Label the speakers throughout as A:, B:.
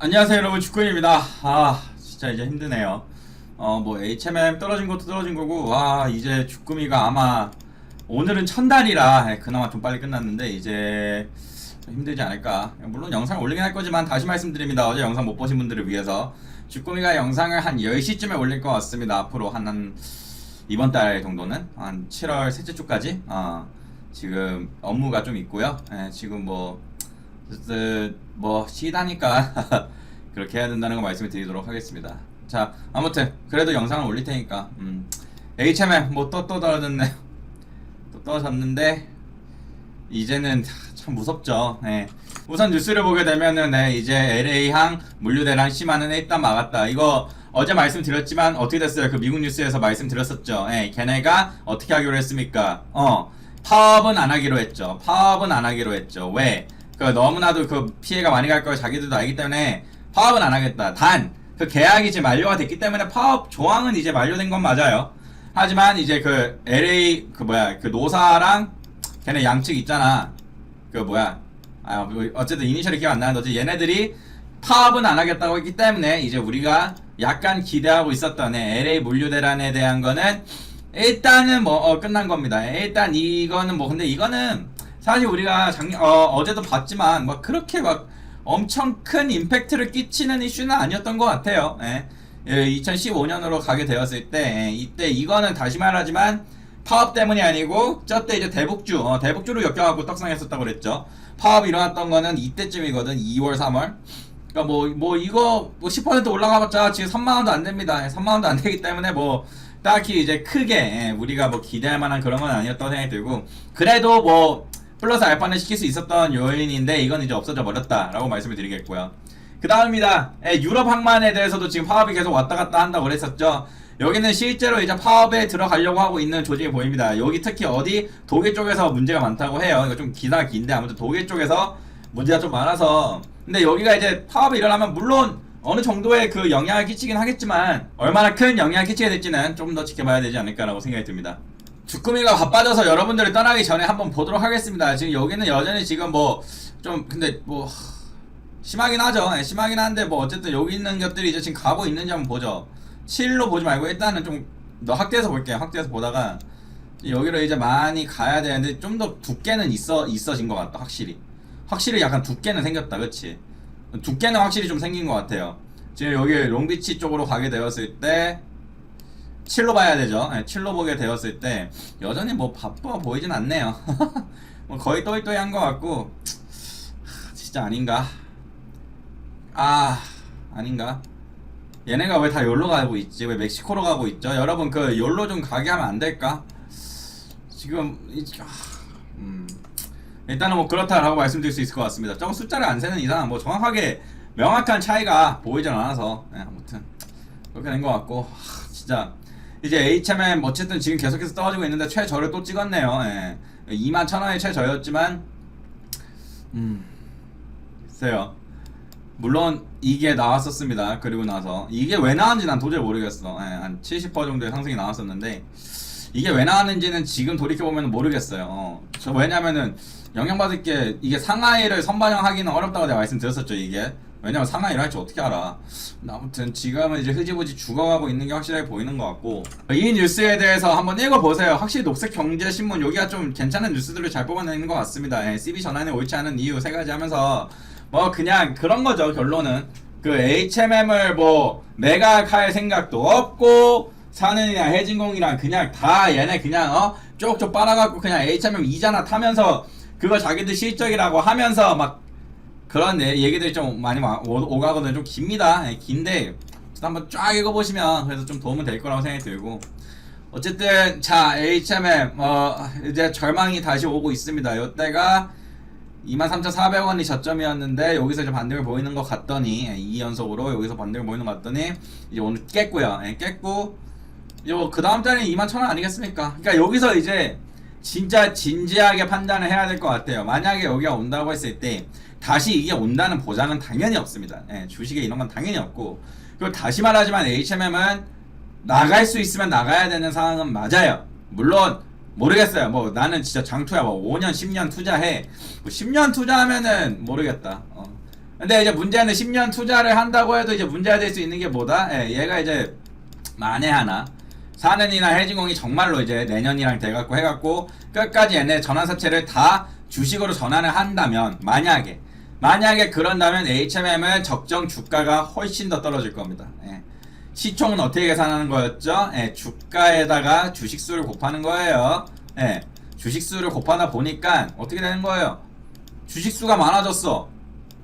A: 안녕하세요 여러분. 주꾼입니다. 아 진짜 이제 힘드네요. 어 뭐 HMM 떨어진 것도 떨어진 거고 와 이제 주꾸미가 아마 오늘은 천달이라 예, 그나마 좀 빨리 끝났는데 이제 좀 힘들지 않을까. 물론 영상 올리긴 할 거지만 다시 말씀드립니다. 어제 영상 못 보신 분들을 위해서. 주꾸미가 영상을 한 10시쯤에 올릴 것 같습니다. 앞으로 한, 한 이번 달 정도는? 한 7월 셋째 주까지? 어, 지금 업무가 좀 있고요. 예, 지금 뭐 어쨌든 뭐 시다니까 그렇게 해야 된다는 거 말씀을 드리도록 하겠습니다. 자 아무튼 그래도 영상을 올릴 테니까 음, HMM 뭐또또 떨어졌는데 이제는 참 무섭죠. 예. 우선 뉴스를 보게 되면은 네, 이제 LA항 물류대란 심한은 일단 막았다. 이거 어제 말씀드렸지만 어떻게 됐어요? 그 미국 뉴스에서 말씀드렸었죠. 예, 걔네가 어떻게 하기로 했습니까? 어, 파업은 안 하기로 했죠. 파업은 안 하기로 했죠. 왜? 그 너무나도 그 피해가 많이 갈 걸 자기들도 알기 때문에 파업은 안 하겠다. 단 그 계약이 지금 만료가 됐기 때문에 파업 조항은 이제 만료된 건 맞아요. 하지만 이제 그 LA 그 뭐야 그 노사랑 걔네 양측 있잖아. 그 뭐야 아뭐 어쨌든 이니셜이 기억 안 나는데 어쨌든 얘네들이 파업은 안 하겠다고 했기 때문에 이제 우리가 약간 기대하고 있었던 애, LA 물류대란에 대한 거는 일단은 뭐 어, 끝난 겁니다. 일단 이거는 뭐 근데 이거는 사실 우리가 작년 어, 어제도 봤지만 뭐 그렇게 막 엄청 큰 임팩트를 끼치는 이슈는 아니었던 것 같아요. 예. 2015년으로 가게 되었을 때 예, 이때 이거는 다시 말하지만 파업 때문이 아니고 저때 이제 대북주 어, 대북주로 엮여갖고 떡상했었다고 그랬죠. 파업 일어났던 거는 이때쯤이거든 2월 3월. 그러니까 뭐뭐 이거 뭐 10% 올라가봤자 지금 3만 원도 안 됩니다. 예, 3만 원도 안 되기 때문에 뭐 딱히 이제 크게 예, 우리가 뭐 기대할 만한 그런 건 아니었던 생각이 들고 그래도 뭐 플러스 알파는 시킬 수 있었던 요인인데 이건 이제 없어져 버렸다라고 말씀을 드리겠고요. 그 다음입니다. 예, 유럽 항만에 대해서도 지금 파업이 계속 왔다 갔다 한다고 그랬었죠. 여기는 실제로 이제 파업에 들어가려고 하고 있는 조짐이 보입니다. 여기 특히 어디 독일 쪽에서 문제가 많다고 해요. 이거 좀 기사가 긴데 아무튼 독일 쪽에서 문제가 좀 많아서 근데 여기가 이제 파업이 일어나면 물론 어느 정도의 그 영향을 끼치긴 하겠지만 얼마나 큰 영향을 끼치게 될지는 좀 더 지켜봐야 되지 않을까라고 생각이 듭니다. 주꾸미가 바빠져서 여러분들이 떠나기 전에 한번 보도록 하겠습니다. 지금 여기는 여전히 지금 뭐 좀 근데 뭐 하, 심하긴 하죠. 예, 심하긴 한데 뭐 어쨌든 여기 있는 것들이 이제 지금 가고 있는지 한번 보죠. 7로 보지 말고 일단은 좀더 확대해서 볼게요. 확대해서 보다가 여기로 이제 많이 가야 되는데 좀 더 두께는 있어 있어진 것 같다. 확실히 확실히 약간 두께는 생겼다. 그렇지? 두께는 확실히 좀 생긴 것 같아요. 지금 여기 롱비치 쪽으로 가게 되었을 때 7로 봐야 되죠. 네, 7로 보게 되었을 때 여전히 뭐 바빠 보이진 않네요. 뭐 거의 또이또이한 것 같고 하, 진짜 아닌가? 아 아닌가? 얘네가 왜다 열로 가고 있지? 왜 멕시코로 가고 있죠? 여러분 그 열로 좀 가게 하면 안 될까? 지금 이- 아, 음, 일단은 뭐 그렇다라고 말씀드릴 수 있을 것 같습니다. 좀 숫자를 안 세는 이상 뭐 정확하게 명확한 차이가 보이진 않아서 네, 아무튼 그렇게 된 것 같고 하, 진짜 이제 HMM 어쨌든 지금 계속해서 떨어지고 있는데 최저를 또 찍었네요. 예. 2만 천 원의 최저였지만 음 글쎄요. 물론 이게 나왔었습니다. 그리고 나서 이게 왜 나왔는지 난 도저히 모르겠어. 예, 한70% 정도의 상승이 나왔었는데 이게 왜 나왔는지는 지금 돌이켜 보면 모르겠어요. 어, 저 왜냐면은 영향받을 게 이게 상하이를 선반영하기는 어렵다고 내가 말씀드렸었죠. 이게 왜냐면 상하이를 할지 어떻게 알아. 아무튼 지금은 이제 흐지부지 죽어가고 있는 게 확실하게 보이는 것 같고 이 뉴스에 대해서 한번 읽어보세요. 확실히 녹색 경제 신문 여기가 좀 괜찮은 뉴스들을 잘 뽑아내는 것 같습니다. 예, CB 전환에 옳지 않은 이유 세 가지 하면서 뭐 그냥 그런 거죠 결론은 그 HMM을 뭐 매각할 생각도 없고 사는이랑 해진공이랑 그냥 다 얘네 그냥 어 쪽쪽 빨아갖고 그냥 HMM 이자나 타면서 그거 자기들 실적이라고 하면서 막 그런 예- 얘기들이 좀 많이 오가거든요. 좀 깁니다. 예, 긴데 한번 쫙 읽어보시면 그래서 좀 도움은 될 거라고 생각이 들고 어쨌든 자 HMM 어 이제 절망이 다시 오고 있습니다. 이때가 23,400원이 저점이었는데 여기서 이제 반등을 보이는 것 같더니 2연속으로 여기서 반등을 보이는 것 같더니 이제 오늘 깼고요. 예, 깼고 이거 그 다음 달에 21,000원 아니겠습니까? 그러니까 여기서 이제 진짜 진지하게 판단을 해야 될 것 같아요. 만약에 여기가 온다고 했을 때 다시 이게 온다는 보장은 당연히 없습니다. 예, 주식에 이런 건 당연히 없고 그리고 다시 말하지만 HMM은 나갈 수 있으면 나가야 되는 상황은 맞아요. 물론 모르겠어요. 뭐 나는 진짜 장투야. 뭐 5년, 10년 투자해. 뭐 10년 투자하면은 모르겠다. 어. 근데 이제 문제는 10년 투자를 한다고 해도 이제 문제가 될 수 있는 게 뭐다? 예, 얘가 이제 만에 하나 사는이나 해진공이 정말로 이제 내년이랑 돼갖고 해갖고 끝까지 얘네 전환사채를 다 주식으로 전환을 한다면 만약에 만약에 그런다면 HMM은 적정 주가가 훨씬 더 떨어질 겁니다. 예. 시총은 어떻게 계산하는 거였죠? 예, 주가에다가 주식수를 곱하는 거예요. 예, 주식수를 곱하다 보니까 어떻게 되는 거예요? 주식수가 많아졌어.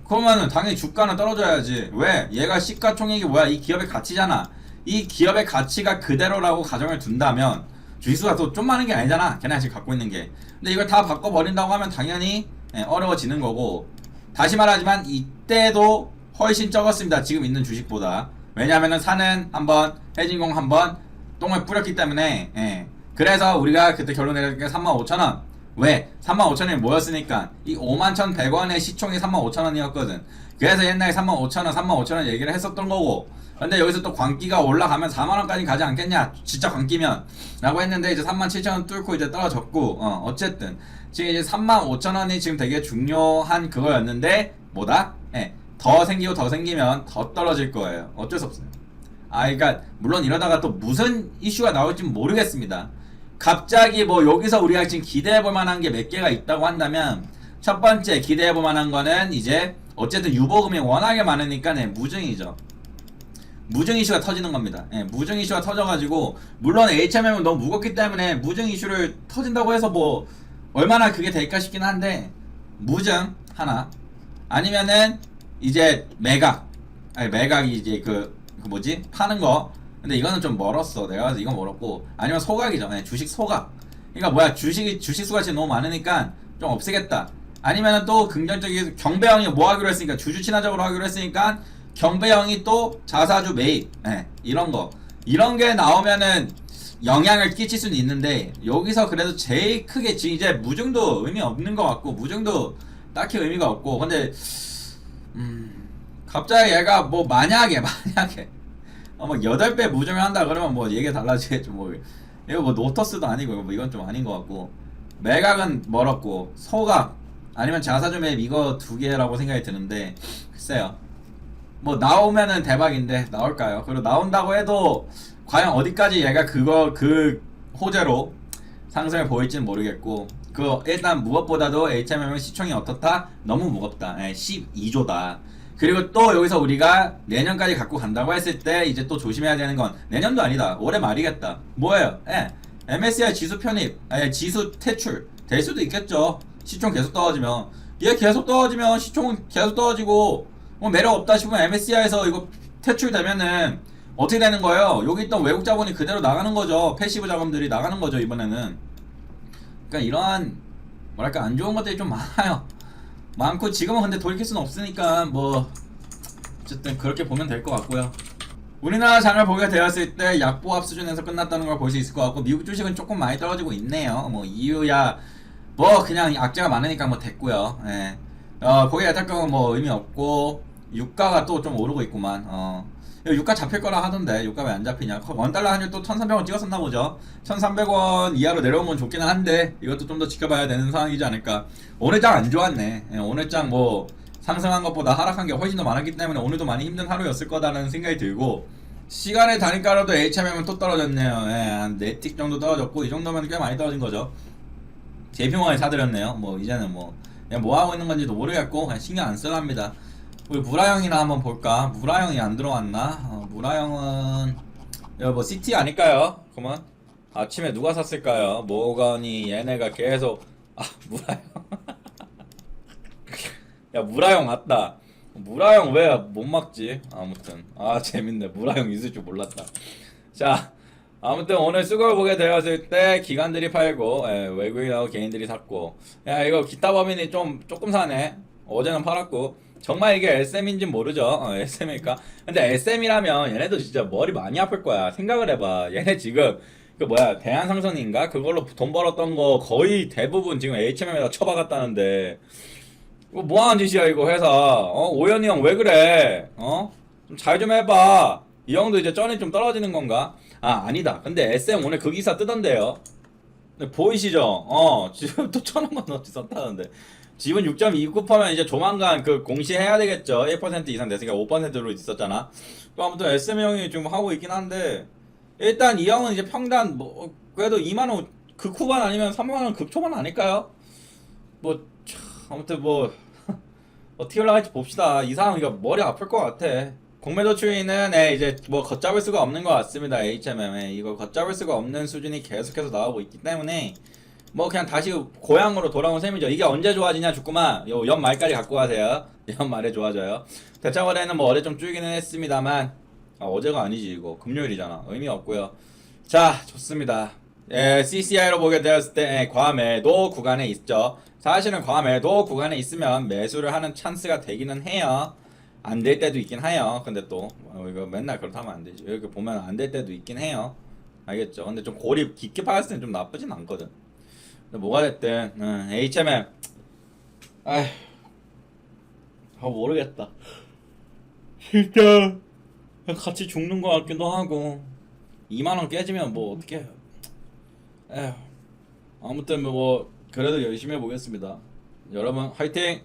A: 그러면은 당연히 주가는 떨어져야지. 왜? 얘가 시가총액이 뭐야? 이 기업의 가치잖아. 이 기업의 가치가 그대로라고 가정을 둔다면 주식수가 또 좀 많은 게 아니잖아. 걔네가 지금 갖고 있는 게. 근데 이걸 다 바꿔버린다고 하면 당연히 예, 어려워지는 거고 다시 말하지만 이때도 훨씬 적었습니다. 지금 있는 주식보다. 왜냐하면은 사는 한번 해진공 한번 똥을 뿌렸기 때문에 예. 그래서 우리가 그때 결론 내린 게 35,000원. 왜? 35,000원이 뭐였으니까 이 51,100원의 시총이 35,000원이었거든. 그래서 옛날에 35,000원, 35,000원 얘기를 했었던 거고. 근데 여기서 또 광기가 올라가면 4만원까지 가지 않겠냐? 진짜 광기면. 라고 했는데 이제 37,000원 뚫고 이제 떨어졌고, 어, 어쨌든. 지금 이제 35,000원이 지금 되게 중요한 그거였는데, 뭐다? 예. 더 생기고 더 생기면 더 떨어질 거예요. 어쩔 수 없어요. 아, 그러니까 물론 이러다가 또 무슨 이슈가 나올지 모르겠습니다. 갑자기 뭐 여기서 우리가 지금 기대해 볼 만한 게 몇 개가 있다고 한다면 첫 번째 기대해 볼 만한 거는 이제 어쨌든 유보금이 워낙에 많으니까 네, 무증이죠. 무증 이슈가 터지는 겁니다. 예, 무증 이슈가 터져가지고 물론 HMM은 너무 무겁기 때문에 무증 이슈를 터진다고 해서 뭐 얼마나 그게 될까 싶긴 한데 무증 하나. 아니면은 이제 매각. 아니 매각이 이제 그, 그 뭐지? 파는 거. 근데 이거는 좀 멀었어. 내가 봐서 이건 멀었고. 아니면 소각이죠. 네, 주식 소각. 그러니까 뭐야 주식이 주식 수가 지금 너무 많으니까 좀 없애겠다. 아니면은 또 긍정적인 경배형이 뭐 하기로 했으니까 주주 친화적으로 하기로 했으니까 경배형이 또 자사주 매입. 네, 이런 거. 이런 게 나오면은 영향을 끼칠 수는 있는데 여기서 그래도 제일 크게 지금 이제 무증도 의미 없는 것 같고 무증도 딱히 의미가 없고 근데 음, 갑자기 얘가 뭐 만약에 만약에 어, 뭐 8배 무증을 한다 그러면 뭐 얘기 달라지겠죠 뭐 이거 뭐 노터스도 아니고 뭐 이건 좀 아닌 것 같고 매각은 멀었고 소각 아니면 매입 이거 두 개라고 생각이 드는데 글쎄요 뭐 나오면은 대박인데 나올까요? 그리고 나온다고 해도 과연 어디까지 얘가 그거 그 호재로 상승을 보일지는 모르겠고 그 일단 무엇보다도 HMM은 시총이 어떻다? 너무 무겁다. 예, 12조다. 그리고 또 여기서 우리가 내년까지 갖고 간다고 했을 때 이제 또 조심해야 되는 건 내년도 아니다. 올해 말이겠다. 뭐예요? 예. MSCI 지수 편입, 아니 지수 퇴출 될 수도 있겠죠. 시총 계속 떨어지면 얘 계속 떨어지면 시총은 계속 떨어지고 뭐 매력 없다 싶으면 MSCI에서 이거 퇴출되면은 어떻게 되는 거예요? 여기 있던 외국 자본이 그대로 나가는 거죠. 패시브 자금들이 나가는 거죠 이번에는. 그러니까 이러한 뭐랄까 안 좋은 것들이 좀 많아요. 많고 지금은 근데 돌이킬 수는 없으니까 뭐 어쨌든 그렇게 보면 될 것 같고요. 우리나라 장을 보게 되었을 때 약보합 수준에서 끝났다는 걸 볼 수 있을 것 같고 미국 주식은 조금 많이 떨어지고 있네요. 뭐 이유야 뭐 그냥 악재가 많으니까 뭐 됐고요. 예. 어 거기에 탈경은 뭐 의미 없고 유가가 또 좀 오르고 있구만. 어. 유가 잡힐 거라 하던데 유가 왜 안 잡히냐? 원달러 환율 또 1300원 찍었었나 보죠? 1300원 이하로 내려오면 좋기는 한데 이것도 좀 더 지켜봐야 되는 상황이지 않을까? 오늘 장 안 좋았네. 예, 오늘 장뭐 상승한 것보다 하락한 게 훨씬 더 많았기 때문에 오늘도 많이 힘든 하루였을 거다라는 생각이 들고 시간의 단위가로도 HMM은 또 떨어졌네요. 예, 한 4틱 정도 떨어졌고 이 정도면 꽤 많이 떨어진 거죠. 제평원에 사드렸네요. 뭐 이제는 뭐 그냥 뭐 하고 있는 건지도 모르겠고 그냥 신경 안 쓰랍니다 우리 무라형이나 한번 볼까? 무라형이 안 들어왔나? 어, 무라형은 뭐 CT 아닐까요? 그만 아침에 누가 샀을까요? 모건이 얘네가 계속 아 무라형 야 무라형 왔다 무라형 왜 못 막지? 아무튼 아 재밌네 무라형 있을 줄 몰랐다 자 아무튼 오늘 수걸 보게 되었을 때 기관들이 팔고 예, 외국인하고 개인들이 샀고 야 이거 기타 범인이 좀 조금 사네 어제는 팔았고 정말 이게 SM인지 모르죠. 어, SM일까? 근데 SM이라면 얘네도 진짜 머리 많이 아플 거야. 생각을 해봐. 얘네 지금 그 뭐야 대한상선인가? 그걸로 돈 벌었던 거 거의 대부분 지금 HMM에다 처박았다는데. 이거 뭐하는 짓이야 이거 회사? 어 오현이 형 왜 그래? 어좀 잘 좀 해봐. 이 형도 이제 쩐이 좀 떨어지는 건가? 아 아니다. 근데 SM 오늘 그 기사 뜨던데요. 보이시죠? 어 지금 또 천원만 넣지 썼다는데 지분 6.29%면 이제 조만간 그 공시해야 되겠죠. 1% 이상 됐으니까 5%로 있었잖아. 또 아무튼 SM 형이 좀 하고 있긴 한데 일단 이 형은 이제 평단 뭐 그래도 2만 원 극후반 아니면 3만 원 극초반 아닐까요? 뭐 참, 아무튼 뭐 어떻게 올라갈지 봅시다. 이 사람 이거 머리 아플 것 같아. 공매도 추이는 예, 이제 뭐 걷잡을 수가 없는 것 같습니다. HMM에 이거 걷잡을 수가 없는 수준이 계속해서 나오고 있기 때문에 뭐 그냥 다시 고향으로 돌아온 셈이죠. 이게 언제 좋아지냐 죽구만. 요 연말까지 갖고 가세요. 연말에 좋아져요. 대차거래는 뭐 어제 좀 줄기는 했습니다만 아, 어제가 아니지 이거 금요일이잖아. 의미 없고요. 자 좋습니다. 예, CCI로 보게 되었을 때 예, 과매도 구간에 있죠. 사실은 과매도 구간에 있으면 매수를 하는 찬스가 되기는 해요. 안 될 때도 있긴 해요. 근데 또 어, 이거 맨날 그렇다면 안 되지. 여기 보면 안 될 때도 있긴 해요. 알겠죠? 근데 좀 고립 깊게 파였을 때는 좀 나쁘진 않거든. 뭐가 됐든 응, HMM 아휴 아 모르겠다. 진짜 같이 죽는 것 같기도 하고 2만 원 깨지면 뭐 어떻게? 에휴 아무튼 뭐 그래도 열심히 해보겠습니다. 여러분 화이팅!